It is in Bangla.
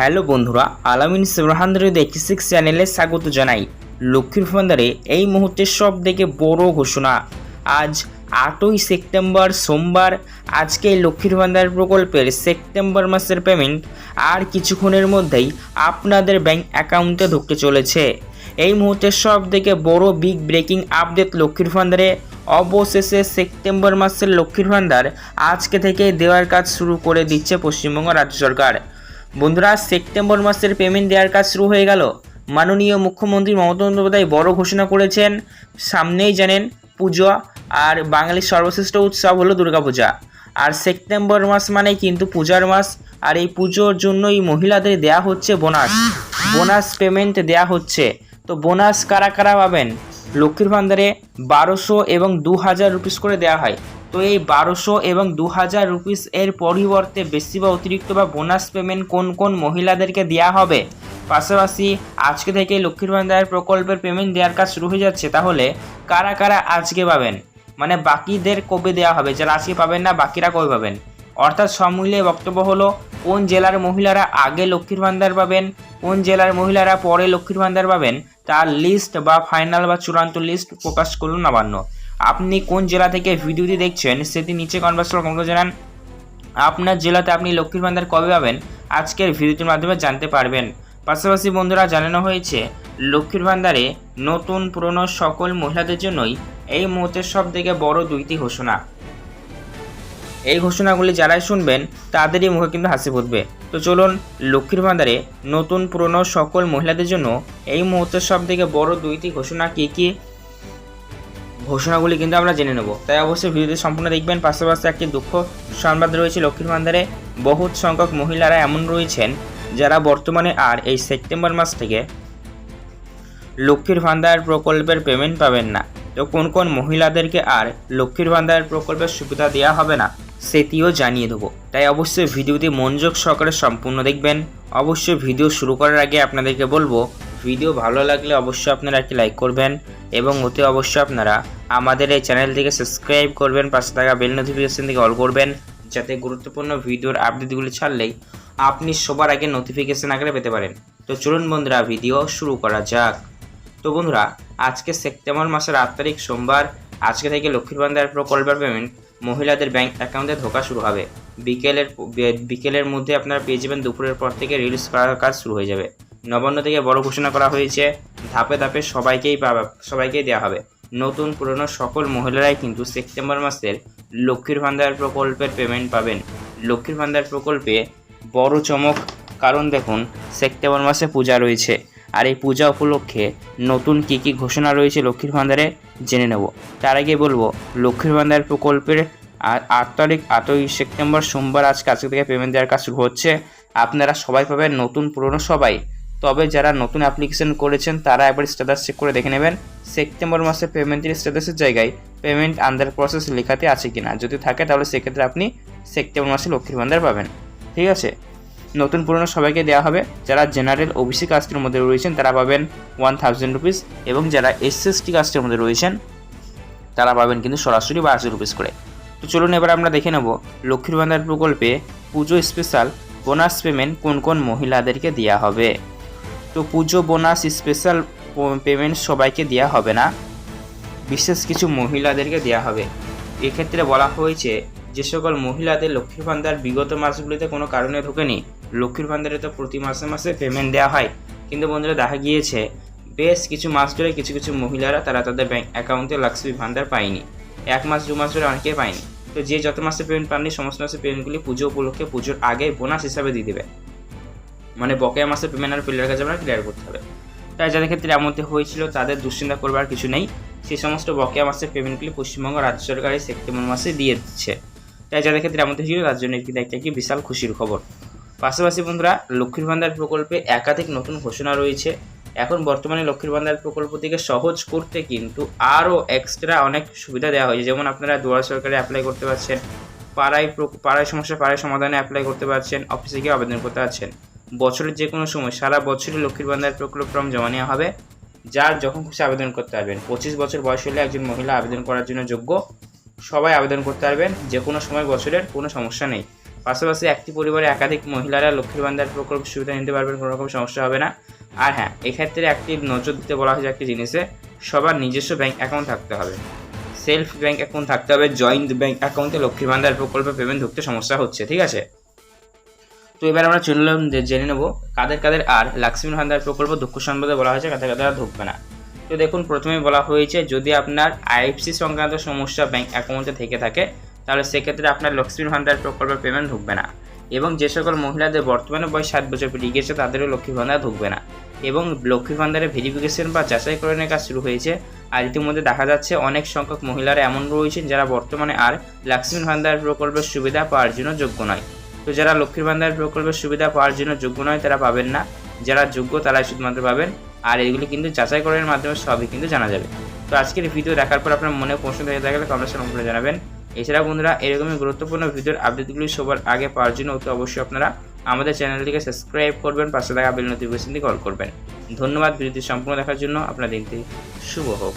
হ্যালো বন্ধুরা, আলামিন সুরহান্দ্রের দেখি সিক্স চ্যানেলে স্বাগত জানাই। লক্ষ্মীর ভান্ডারে এই মুহূর্তে সব থেকে বড় ঘোষণা। আজ আটই সেপ্টেম্বর সোমবার, আজকে লক্ষ্মীর ভান্ডার প্রকল্পের সেপ্টেম্বর মাসের পেমেন্ট আর কিছুক্ষণের মধ্যেই আপনাদের ব্যাংক অ্যাকাউন্টে ঢুকতে চলেছে। এই মুহূর্তে সব থেকে বড় বিগ ব্রেকিং আপডেট লক্ষ্মীর ভান্ডারে। অবশেষে সেপ্টেম্বর মাসের লক্ষ্মীর ভান্ডার আজকে থেকে দেওয়ার কাজ শুরু করে দিচ্ছে পশ্চিমবঙ্গ রাজ্য সরকার। বন্ধুরা, সেপ্টেম্বর মাসের পেমেন্ট দেওয়ার কাজ শুরু হয়ে গেল। মাননীয় মুখ্যমন্ত্রী মমতা বন্দ্যোপাধ্যায় বড় ঘোষণা করেছেন, সামনেই জানেন পুজো আর বাঙালির সর্বশ্রেষ্ঠ উৎসব হলো দুর্গাপূজা। আর সেপ্টেম্বর মাস মানেই কিন্তু পূজার মাস, আর এই পুজোর জন্যই মহিলাদের দেয়া হচ্ছে বোনাস। বোনাস পেমেন্ট দেয়া হচ্ছে। তো বোনাস কারা কারা পাবেন? লক্ষ্মীর ভান্ডারে বারোশো এবং দু হাজার রুপিস করে দেওয়া হয়। তো এই বারোশো এবং দু হাজার রুপিস এর পরিবর্তে বেশি বা অতিরিক্ত বা বোনাস পেমেন্ট কোন কোন মহিলাদেরকে দেওয়া হবে? পাশাপাশি আজকে থেকে লক্ষ্মীর ভান্ডার প্রকল্পের পেমেন্ট দেওয়ার কাজ শুরু হয়ে যাচ্ছে, তাহলে কারা কারা আজকে পাবেন? মানে বাকিদের কবে দেওয়া হবে? যারা আজকে পাবেন না, বাকিরা কবে পাবেন? অর্থাৎ সব মিলিয়ে বক্তব্য হলো, কোন জেলার মহিলারা আগে লক্ষ্মীর ভান্ডার পাবেন, কোন জেলার মহিলারা পরে লক্ষ্মীর ভান্ডার পাবেন, তার লিস্ট বা ফাইনাল বা চূড়ান্ত লিস্ট প্রকাশ করুন, নবান্ন। আপনি কোন জেলা থেকে ভিডিওটি দেখছেন, সেটি নিচে কনভার্স কমেন্ট জানান। আপনার জেলাতে আপনি লক্ষ্মীর ভান্ডার কবে পাবেন, আজকের ভিডিওটির মাধ্যমে জানতে পারবেন। পাশাপাশি বন্ধুরা, জানানো হয়েছে, লক্ষ্মীর ভান্ডারে নতুন পুরনো সকল মহিলাদের জন্যই এই মুহূর্তের সব থেকে বড় দুইটি ঘোষণা। এই ঘোষণাগুলি যারাই শুনবেন, তাদেরই মুখে কিন্তু হাসি ফুটবে। তো চলুন, লক্ষ্মীর ভান্ডারে নতুন পুরনো সকল মহিলাদের জন্য এই মুহূর্তের সব থেকে বড় দুইটি ঘোষণা কী কী? ঘোষণাগুলি কিন্তু আমরা জেনে নেব। তাই অবশ্যই ভিডিওটি সম্পূর্ণ দেখবেন। পাশাপাশি একটি দুঃখ সংবাদ রয়েছে লক্ষ্মীর ভান্ডারে বহুত সংখ্যক মহিলারা এমন রয়েছেন যারা বর্তমানে আর এই সেপ্টেম্বর মাস থেকে লক্ষ্মীর ভান্ডার প্রকল্পের পেমেন্ট পাবেন না। তো কোন কোন মহিলাদেরকে আর লক্ষ্মীর ভান্ডার প্রকল্পের সুবিধা দেওয়া হবে না, সেটিও জানিয়ে দেবো। তাই অবশ্যই ভিডিওটি মনোযোগ সহকারে সম্পূর্ণ দেখবেন। অবশ্যই ভিডিও শুরু করার আগে আপনাদেরকে বলব, ভিডিও ভালো লাগলে অবশ্যই আপনারা একটি লাইক করবেন এবং অতি অবশ্যই আপনারা আমাদের এই চ্যানেলটিকে সাবস্ক্রাইব করবেন, পাশে থাকা বেল নোটিফিকেশন থেকে অল করবেন, যাতে গুরুত্বপূর্ণ ভিডিওর আপডেটগুলি ছাড়লেই আপনি সবার আগে নোটিফিকেশন আগে পেতে পারেন। তো চলুন বন্ধুরা ভিডিও শুরু করা যাক। তো বন্ধুরা, আজকে সেপ্টেম্বর মাসের আট তারিখ, সোমবার। আজকে থেকে লক্ষ্মীর ভান্ডার প্রকল্পের পেমেন্ট মহিলাদের ব্যাংক অ্যাকাউন্টে ঢোকা শুরু হবে। বিকেলের বিকেলের মধ্যে আপনারা পেয়ে যাবেন দুপুরের পর থেকে রিলিজ করার কাজ শুরু হয়ে যাবে। নবান্ন থেকে বড় ঘোষণা করা হয়েছে। ধাপে ধাপে সবাইকেই সবাইকেই দেওয়া হবে। নতুন পুরনো সকল মহিলারাই কিন্তু সেপ্টেম্বর মাসের লক্ষ্মীর ভান্ডার প্রকল্পের পেমেন্ট পাবেন। লক্ষ্মীর ভান্ডার প্রকল্পে বড় চমক, কারণ দেখুন, সেপ্টেম্বর মাসে পূজা রয়েছে। আর এই পূজা উপলক্ষে নতুন কী কী ঘোষণা রয়েছে লক্ষ্মীর ভান্ডারে জেনে নেব। তার আগে বলব, লক্ষ্মীর ভান্ডার প্রকল্পের আট তারিখ, আটই সেপ্টেম্বর সোমবার আজকে আজকে থেকে পেমেন্ট দেওয়ার কাজ শুরু হচ্ছে। আপনারা সবাই পাবেন নতুন পুরনো সবাই। তবে যারা নতুন অ্যাপ্লিকেশন করেছেন, তারা একবার স্ট্যাটাস চেক করে দেখে নেবেন। সেপ্টেম্বর মাসে পেমেন্টের স্ট্যাটাসের জায়গায় পেমেন্ট আন্ডার প্রসেস লেখাতে আছে কিনা, যদি থাকে তাহলে সেক্ষেত্রে আপনি সেপ্টেম্বর মাসে লক্ষ্মীর ভান্ডার পাবেন। ঠিক আছে? নতুন পুরনো সবাইকে দেওয়া হবে। যারা জেনারেল ওবিসি কাস্টের মধ্যে রয়েছেন, তারা পাবেন ওয়ান থাউজেন্ড রুপিস এবং যারা এস এস টি কাস্টের মধ্যে রয়েছেন, তারা পাবেন কিন্তু সরাসরি বারোশো রুপিস করে। তো চলুন এবার আমরা দেখে নেব লক্ষ্মীর ভান্ডার প্রকল্পে পুজো স্পেশাল বোনাস পেমেন্ট কোন কোন মহিলাদেরকে দেওয়া হবে। তো পুজো বোনাস স্পেশাল পেমেন্ট সবাইকে দেওয়া হবে না। বিশেষ কিছু মহিলাদেরকে দেওয়া হবে। এক্ষেত্রে বলা হয়েছে, যে সকল মহিলাদের লক্ষ্মীর ভান্ডার বিগত মাসগুলিতে কোনো কারণে ঢোকেনি। লক্ষ্মীর ভান্ডারে তো প্রতি মাসে মাসে পেমেন্ট দেওয়া হয়। কিন্তু বন্ধুরা, দেখা গিয়েছে, বেশ কিছু মাস ধরে কিছু কিছু মহিলারা তারা তাদের ব্যাঙ্ক অ্যাকাউন্টে লক্ষ্মী ভান্ডার পায়নি। এক মাস, দু মাস ধরে অনেকেই পায়নি। তো যে যত মাসে পেমেন্ট পাননি, সমস্ত মাসে পেমেন্টগুলি পুজো উপলক্ষে পুজোর আগে বোনাস হিসাবে দিয়ে দেবে। মানে বকেয়া মাসে পেমেন্ট আর ফিল্ডার কাছে আপনার ক্লিয়ার করতে হবে। তাই যাদের ক্ষেত্রে এমনটি হয়েছিল, তাদের দুশ্চিন্তা করবার কিছু নেই। সেই সমস্ত বকেয়া মাসের পেমেন্টগুলি পশ্চিমবঙ্গ রাজ্য সরকার এই সেপ্টেম্বর মাসে দিয়ে দিচ্ছে। তাই যাদের ক্ষেত্রে এমনটি হয়েছিল, তার জন্য একটি একটা কি বিশাল খুশির খবর। পাশাপাশি বন্ধুরা, লক্ষ্মীর ভান্ডার প্রকল্পে একাধিক নতুন ঘোষণা রয়েছে। এখন বর্তমানে লক্ষ্মীর ভান্ডার প্রকল্প থেকে সহজ করতে কিন্তু আরও এক্সট্রা অনেক সুবিধা দেওয়া হয়েছে। যেমন আপনারা দুয়ার সরকারে অ্যাপ্লাই করতে পারছেন, পাড়ায় পাড়ায় সমস্যা, পাড়ায় সমাধানে অ্যাপ্লাই করতে পারছেন অফিসে গিয়ে আবেদন করতে পারছেন। বছরের যে কোনো সময় সারা বছরই লক্ষ্মীর ভান্ডার প্রকল্প ফর্ম জমা নেওয়া হবে যার যখন খুশি আবেদন করতে পারবেন। পঁচিশ বছর বয়স হলে একজন মহিলা আবেদন করার জন্য যোগ্য, সবাই আবেদন করতে পারবেন, যে কোনো সময় বছরের কোনো সমস্যা নেই। পাশাপাশি একটি পরিবারে একাধিক মহিলারা লক্ষ্মীর ভান্ডার প্রকল্প সুবিধা নিতে পারবেন, কোনো রকম সমস্যা হবে না। আর হ্যাঁ এক্ষেত্রে একটি নজর দিতে বলা হয়েছে একটি জিনিসে, সবার নিজস্ব ব্যাংক অ্যাকাউন্ট থাকতে হবে। সেলফ ব্যাংক অ্যাকাউন্ট থাকতে হবে, জয়েন্ট ব্যাংক অ্যাকাউন্টে লক্ষ্মীর ভান্ডার প্রকল্পে পেমেন্ট ঢুকতে সমস্যা হচ্ছে, ঠিক আছে? তো এবার আমরা চললাম যে, জেনে নেব কাদের কাদের আর লক্ষ্মীর ভান্ডার প্রকল্প দুঃখ সম্বন্ধে বলা হয়েছে, কাদের কাদের আর ঢুকবে না। তো দেখুন, প্রথমে বলা হয়েছে, যদি আপনার আইএফসি সংক্রান্ত সমস্যা ব্যাংক অ্যাকাউন্টে থেকে থাকে, তাহলে সেক্ষেত্রে আপনার লক্ষ্মীর ভান্ডার প্রকল্পের পেমেন্ট ঢুকবে না। এবং যে সকল মহিলাদের বর্তমানে বয়স ষাট বছর পেরিয়ে গেছে তাদেরও লক্ষ্মী ভান্ডার ঢুকবে না। এবং লক্ষ্মী ভান্ডারের ভেরিফিকেশন বা যাচাইকরণের কাজ শুরু হয়েছে। আর ইতিমধ্যে দেখা যাচ্ছে, অনেক সংখ্যক মহিলারা এমন রয়েছেন, যারা বর্তমানে আর লক্ষ্মীর ভান্ডার প্রকল্পের সুবিধা পাওয়ার জন্য যোগ্য নয়। তো যারা লক্ষ্মীর ভান্ডার প্রকল্পের সুবিধা পাওয়ার জন্য যোগ্য নয়, তারা পাবেন না। যারা যোগ্য, তারাই শুধুমাত্র পাবেন। আর এগুলি কিন্তু যাচাই যাচাইকরণের মাধ্যমে সবই কিন্তু জানা যাবে। তো আজকের ভিডিও দেখার পর আপনার মনে প্রশ্ন থেকে থাকলে কমেন্ট সেকশন করে জানাবেন। এছাড়া বন্ধুরা, এরকমই গুরুত্বপূর্ণ ভিডিওর আপডেটগুলি সবার আগে পাওয়ার জন্য অতি অবশ্যই আপনারা আমাদের চ্যানেলটিকে সাবস্ক্রাইব করবেন, পাশে থাকা বেল নোটিফিকেশনটি কল করবেন। ধন্যবাদ, ভিডিওটি সম্পূর্ণ দেখার জন্য। আপনার দিনটি শুভ হোক।